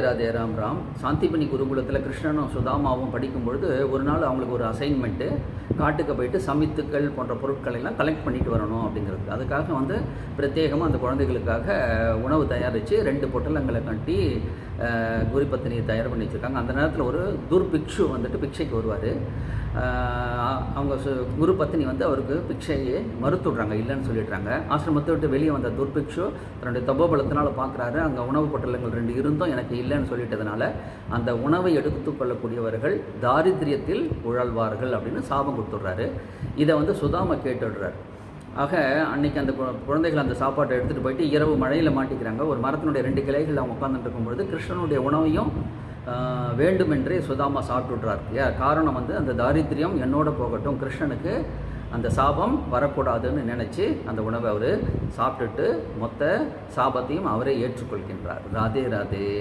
ராதே ராம் ராம் சாந்திபனி குருகுலத்தில் கிருஷ்ணனும் சுதாமாவும் படிக்கும்பொழுது ஒரு நாள் அவங்களுக்கு ஒரு அசைன்மெண்ட்டு காட்டுக்கு போயிட்டு சமித்துக்கள் போன்ற பொருட்களை எல்லாம் கலெக்ட் பண்ணிட்டு வரணும் அப்படிங்கிறது. அதுக்காக வந்து பிரத்யேகமாக அந்த குழந்தைகளுக்காக உணவு தயாரித்து ரெண்டு பொட்டலங்களை கட்டி அஹ், தயார் பண்ணி வச்சுருக்காங்க. அந்த நேரத்தில் ஒரு துர்பிக்ஷு வந்துட்டு பிக்ஷைக்கு வருவார். அவங்க சு- குரு பத்தினி வந்து அவருக்கு பிக்ஷையை மறுத்துடுறாங்க இல்லைன்னு சொல்லிடுறாங்க. ஆசிரமத்தை விட்டு வெளியே வந்த துர்பிக்ஷு தன்னுடைய தபோபலத்தினால பார்க்குறாரு. அங்கே உணவு பொட்டலங்கள் ரெண்டு இருந்தும் எனக்கு இல்லைன்னு சொல்லிட்டதுனால அந்த உணவை எடுத்துக்கொள்ளக்கூடியவர்கள் தாரித்திரியத்தில் உழல்வார்கள் அப்படின்னு சாபம் கொடுத்துட்றாரு. இதை வந்து சுதாம கேட்டுடுறார். ஆக அன்னைக்கு அந்த கு- குழந்தைகள் அந்த சாப்பாட்டை எடுத்துகிட்டு போயிட்டு இரவு மழையில் மாட்டிக்கிறாங்க. ஒரு மரத்தினுடைய ரெண்டு கிளைகள் அவங்க உட்காந்துட்டு இருக்கும்பொழுது கிருஷ்ணனுடைய உணவையும் வேண்டுமென்றே சுதாமா சாப்பிட்டுடுறார். இல்லையா காரணம் வந்து அந்த தாரித்திரியம் என்னோட போகட்டும். கிருஷ்ணனுக்கு அந்த சாபம் வரக்கூடாதுன்னு நினச்சி அந்த உணவை அவர் சாப்பிட்டுட்டு மொத்த சாபத்தையும் அவரே ஏற்றுக்கொள்கின்றார். ராதே ராதே.